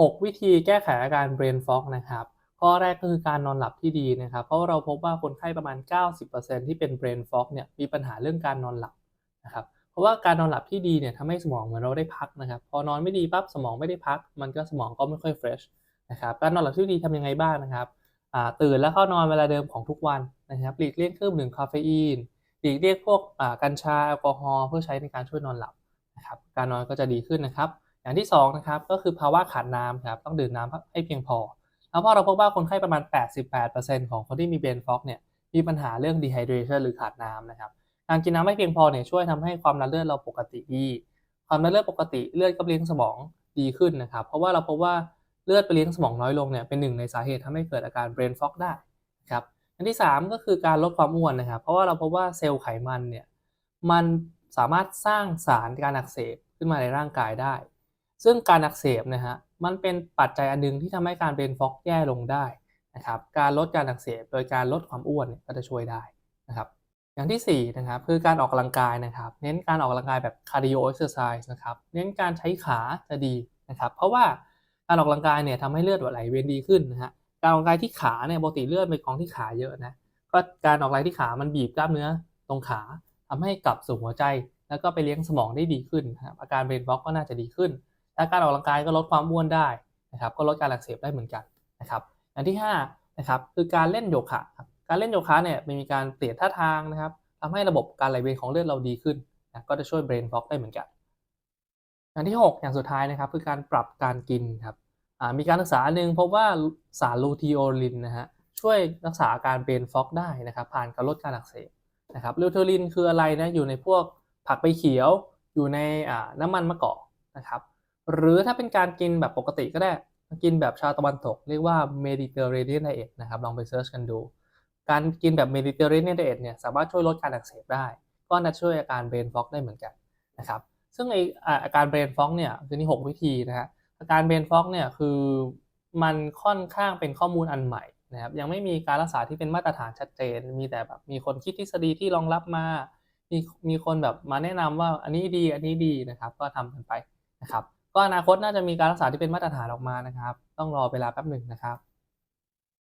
6 วิธีแก้ไขอาการ brain fog นะครับข้อแรกก็คือการนอนหลับที่ดีนะครับ เพราะเราพบว่าคนไข้ประมาณ 90%ที่เป็น brain fog เนี่ยมีปัญหาเรื่องการนอนหลับนะครับเพราะว่าการนอนหลับที่ดีเนี่ยทำให้สมองเหมือนเราได้พักนะครับ พอนอนไม่ดีปั๊บสมองไม่ได้พัก มันก็สมองก็ไม่ค่อย fresh นะครับการนอนหลับที่ดีทำยังไงบ้างนะครับตื่นแล้วเข้านอนเวลาเดิมของทุกวันนะครับหลีกเลี่ยงเครื่องดื่มคาเฟอีนหลีกเลี่ยงพวกกัญชาแอลกอฮอล์เพื่อใช้ในการช่วยนอนหลับนะครับการนอนก็จะดีขึ้นนะครับ อย่างที่2นะครับก็คือภาวะขาดน้ำครับต้องดื่มน้ำให้เพียงพอแล้วพอเราพบว่าคนไข้ประมาณ 88%ของคนที่มีเบรนฟอกเนี่ยมีปัญหาเรื่อง dehydration หรือขาดน้ำนะครับการกินน้ำไม่เพียงพอเนี่ยช่วยทำให้ความดันเลือดเราปกติดีความดันเลือดปกติเลือดก็เลี้ยงสมองดีขึ้นนะครับเพราะว่าเราพบว่าเลือดไปเลี้ยงสมองน้อยลงเนี่ยเป็นหนึ่งในสาเหตุทำให้เกิดอาการเบรนฟอกได้ครับอันที่ 3 ก็คือการลดความอ้วนนะครับเพราะว่าเราพบว่าเซลล์ไขมันเนี่ยมันสามารถสร้างสารการอักเสบขึ้นมาในร่างกายได้ ซึ่งการอักเสบนะฮะมันเป็นปัจจัยอันหนึงที่ทำให้การเบรนฟอกแย่ลงได้นะครับการลดการอักเสบโดยการลดความอ้วนเนี่ยก็จะช่วยได้นะครับอย่างที่4นะครับคือการออกกำลังกายนะครับ เน้นการออกกำลังกายแบบ cardio exercise นะครับเน้นการใช้ขาจะดีนะครับ เพราะว่าการออกกำลังกายเนี่ยทำให้เลือดไหลเวียนดีขึ้นนะฮะการออกกำลังกายที่ขาเนี่ยปกติเลือดไปกองที่ขาเยอะนะก็การออกกำลังกายที่ขามันบีบกล้ามเนื้อตรงขาทำให้กลับสู่หัวใจ แล้วก็ไปเลี้ยงสมองได้ดีขึ้นนะครับอาการเบรนฟอกก็น่าจะดีขึ้น และการออกกำลังกายก็ลดความอ้วนได้นะครับ ก็ลดการอักเสบได้เหมือนกันนะครับอย่างที่5นะครับคือการเล่นโยคะครับการเล่นโยคะเนี่ยมีการเปลี่ยนท่าทางนะครับทำให้ระบบการไหลเวียนของเลือดเราดีขึ้นนะก็จะช่วยเบรนฟอกได้เหมือนกันอย่างที่ 6 อย่างสุดท้ายนะครับ คือการปรับการกินครับมีการศึกษาหนึ่งพบว่าสารลูทีโอลินนะฮะช่วยรักษาอาการเบรนฟอกได้นะครับผ่านการลดการอักเสบนะครับลูทีโอลินคืออะไรนะอยู่ในพวกผักใบเขียวอยู่ในน้ำมันมะกอกนะครับ หรือถ้าเป็นการกินแบบปกติก็ได้ กินแบบชาวตะวันตก เรียกว่า Mediterranean Diet นะครับ ลองไปเซิร์ชกันดู การกินแบบ Mediterranean Diet เนี่ยสามารถช่วยลดการอักเสบได้ ก็จะช่วยอาการเบรนฟอกได้เหมือนกันนะครับ ซึ่งไออาการเบรนฟอกเนี่ยคือนี่6วิธีนะฮะ อาการเบรนฟอกเนี่ยคือมันค่อนข้างเป็นข้อมูลอันใหม่นะครับ ยังไม่มีการรักษาที่เป็นมาตรฐานชัดเจน มีแต่แบบมีคนคิดทฤษฎีที่รองรับมา มีมีคนแบบมาแนะนำว่าอันนี้ดี อันนี้ดีนะครับ ก็ทำกันไปนะครับ ก็อนาคตน่าจะมีการรักษาที่เป็นมาตรฐานออกมานะครับ ต้องรอเวลาแป๊บหนึ่งนะครับ